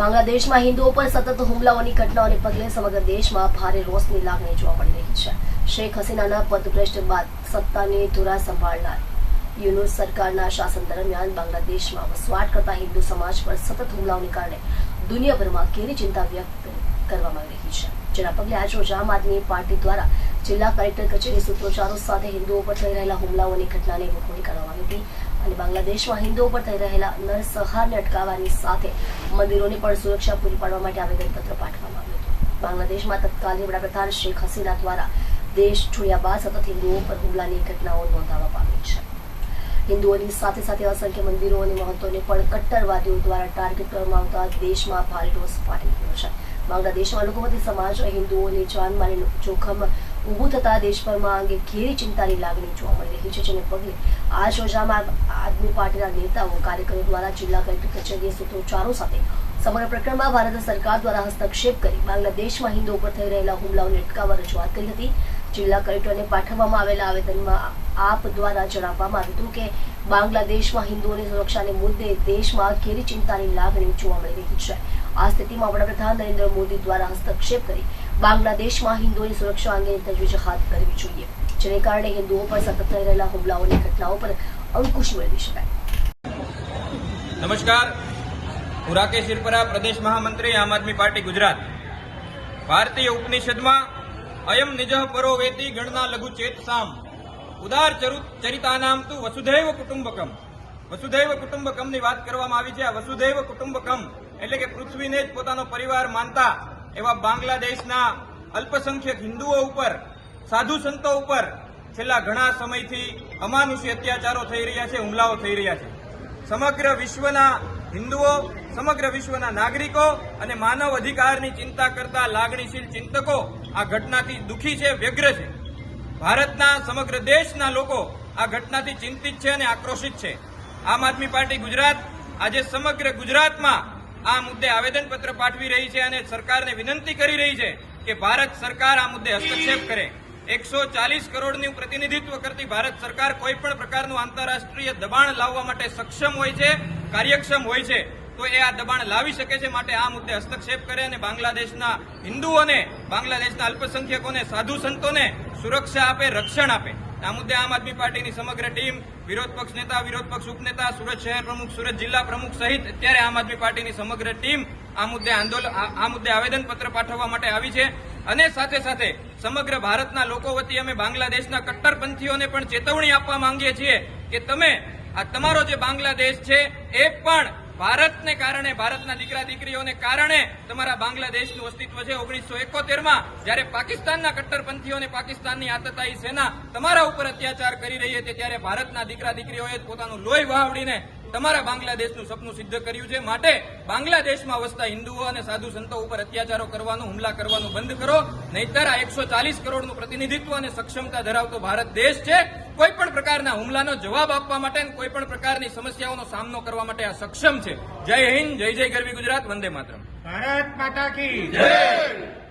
બાંગ્લાદેશમાં હિન્દુઓ પર સતત હુમલાઓની ઘટનાઓને પગલે સમગ્ર દેશમાં ભારે રોષની લાગણી જોવા મળી રહી છે. શેખ હસીનાના પદભ્રષ્ટ બાદ સત્તાની ધુરા સંભાળનાર યુનુસ સરકારના શાસન દરમિયાન બાંગ્લાદેશમાં વસવાટ કરતા હિન્દુ સમાજ પર સતત હુમલાઓને કારણે દુનિયાભરમાં ઘેરી ચિંતા વ્યક્ત કરવામાં આવી રહી છે. જેના પગલે આજરોજ આમ આદમી પાર્ટી દ્વારા જિલ્લા કલેક્ટર કચેરી સૂત્રોચ્ચારો સાથે હિન્દુઓ પર થઈ રહેલા હુમલાઓની ઘટનાને વખોડી કરવામાં આવી હતી. અને બાંગ્લાદેશમાં હિન્દુઓ પર થઈ રહેલા નરસંહારને અટકાવવાની સાથે મંદિરોને પણ સુરક્ષા પૂરી પાડવા માટે આવેદનપત્ર પાઠવવામાં આવ્યું હતું. બાંગ્લાદેશમાં તત્કાલીન વડાપ્રધાન શેખ હસીના દ્વારા દેશ છોડ્યા બાદ સતત હિન્દુઓ પર હુમલાની ઘટનાઓ નોંધાવા પામી છે. હિન્દુઓની સાથે સાથે અસંખ્ય મંદિરો અને મહંતોને પણ કટ્ટરવાદીઓ દ્વારા ટાર્ગેટ કરવામાં આવતા દેશમાં ભારે રોષ ફાટી નીકળ્યો છે. બાંગ્લાદેશમાં લઘુમતી સમાજ હિન્દુઓની જાનમાલનું જોખમ ઊભું થતા દેશભરમાં અંગે ઘેરી ચિંતાની લાગણી જોવા મળી રહી છે, જેને પગલે આજ રોજ આદમી પાર્ટીના નેતાઓ, કાર્યકરો દ્વારા જિલ્લા કલેક્ટર કચેરીએ સૂત્રોચ્ચારો સાથે સમગ્ર પ્રકરણમાં ભારત સરકાર દ્વારા હસ્તક્ષેપ કરી બાંગ્લાદેશમાં હિન્દુ ઉપર થઈ રહેલા હુમલાઓને અટકાવવા રજૂઆત કરી હતી. જિલ્લા કલેક્ટરને પાઠવવામાં આવેલા આવેદનમાં આપ દ્વારા જણાવવામાં આવ્યું હતું કે બાંગ્લાદેશમાં હિન્દુઓની સુરક્ષાને મુદ્દે દેશમાં ઘેરી ચિંતાની લાગણી જોવા મળી રહી છે. આ સ્થિતિમાં વડાપ્રધાન નરેન્દ્ર મોદી દ્વારા હસ્તક્ષેપ કરી બાંગ્લાદેશમાં હિન્દુઓની સુરક્ષા અંગેની તજવીજ હાથ કરવી જોઈએ, જેને કારણે હિન્દુઓ પર સતત થઈ રહેલા હુમલાઓની ઘટનાઓ પર અંકુશ મેળવી શકાય. નમસ્કાર. હું રાકેશ શિરપરા પ્રદેશ મહામંત્રી, આમ આદમી પાર્ટી, ગુજરાત. ભારતીય ઉપનિષદમાં, અયમ નિજઃ પરો વેતી ગણના લઘુ ચેત સામ. ઉદાર ચરુ ચરિતાનામ તું વસુધૈવ કુટુંબકમ. વસુધૈવ કુટુંબકમની વાત કરવામાં આવી છે. આ વસુધૈવ કુટુંબકમ એટલે કે પૃથ્વીને જ પોતાનો પરિવાર માનતા એવા બાંગ્લાદેશના અલ્પસંખ્યક હિન્દુઓ ઉપર, સાધુ સંતો ઉપર છેલ્લા ઘણા સમયથી અમાનુષી અત્યાચારો થઈ રહ્યા છે, હુમલાઓ થઈ રહ્યા છે. સમગ્ર વિશ્વના હિન્દુઓ, સમગ્ર વિશ્વના નાગરિકો અને માનવ અધિકારની ચિંતા કરતા લાગણીશીલ ચિંતકો આ ઘટનાથી દુઃખી છે, વ્યગ્ર છે. ભારતના સમગ્ર દેશના લોકો આ ઘટનાથી ચિંતિત છે અને આક્રોશિત છે. આમ આદમી પાર્ટી ગુજરાત આજે સમગ્ર ગુજરાતમાં આ મુદ્દે આવેદનપત્ર પાઠવી રહી છે અને સરકારને વિનંતી કરી રહી છે કે ભારત સરકાર આ મુદ્દે હસ્તક્ષેપ કરે. એકસો ચાલીસ કરોડનું પ્રતિનિધિત્વ કરતી ભારત સરકાર કોઈ પણ પ્રકારનું આંતરરાષ્ટ્રીય દબાણ લાવવા માટે સક્ષમ હોય છે, કાર્યક્ષમ હોય છે, તો એ આ દબાણ લાવી શકે છે માટે આ મુદ્દે હસ્તક્ષેપ કરે અને બાંગ્લાદેશના હિન્દુઓને, બાંગ્લાદેશના અલ્પસંખ્યકોને, સાધુ સંતોને સુરક્ષા આપે, રક્ષણ આપે. આ મુદ્દે આમ આદમી પાર્ટીની સમગ્ર ટીમ વિરોધ પક્ષ નેતા, વિરોધ પક્ષ ઉપનેતા, સુરત શહેર પ્રમુખ, સુરત જિલ્લા પ્રમુખ સહિત અત્યારે આમ આદમી પાર્ટીની સમગ્ર ટીમ આ મુદ્દે આંદોલન આ મુદ્દે આવેદનપત્ર પાઠવવા માટે આવી છે. અને સાથે સાથે સમગ્ર ભારતના લોકો વતી અમે બાંગ્લાદેશના કટ્ટરપંથીઓને પણ ચેતવણી આપવા માંગીએ છીએ કે તમે, આ તમારો જે બાંગ્લાદેશ છે, એ પણ ભારતને કારણે, ભારતના દીકરા દીકરીઓને કારણે તમારા બાંગ્લાદેશનું અસ્તિત્વ છે ઓગણીસો એકોતેરમાં જ્યારે પાકિસ્તાનના કટ્ટરપંથીઓને પાકિસ્તાનની આતતાઈ સેના તમારા ઉપર અત્યાચાર કરી રહી હતી, ત્યારે ભારતના દીકરા દીકરીઓએ પોતાનું લોહી વહાવડીને તમારા બાંગ્લાદેશનું સપનું સિદ્ધ કર્યું છે. માટે બાંગ્લાદેશમાં વસતા હિન્દુઓ અને સાધુ સંતો ઉપર અત્યાચારો કરવાનું, હુમલા કરવાનું બંધ કરો. નહીતર આ એકસો ચાલીસ કરોડનું પ્રતિનિધિત્વ અને સક્ષમતા ધરાવતો ભારત દેશ છે. કોઈ પણ પ્રકારના હુમલાનો જવાબ આપવા માટે અને કોઈ પણ પ્રકારની સમસ્યાઓનો સામનો કરવા માટે આ સક્ષમ છે. જય હિન્દ, જય જય ગરવી ગુજરાત, વંદે માતરમ. ભારત માતા કી જય!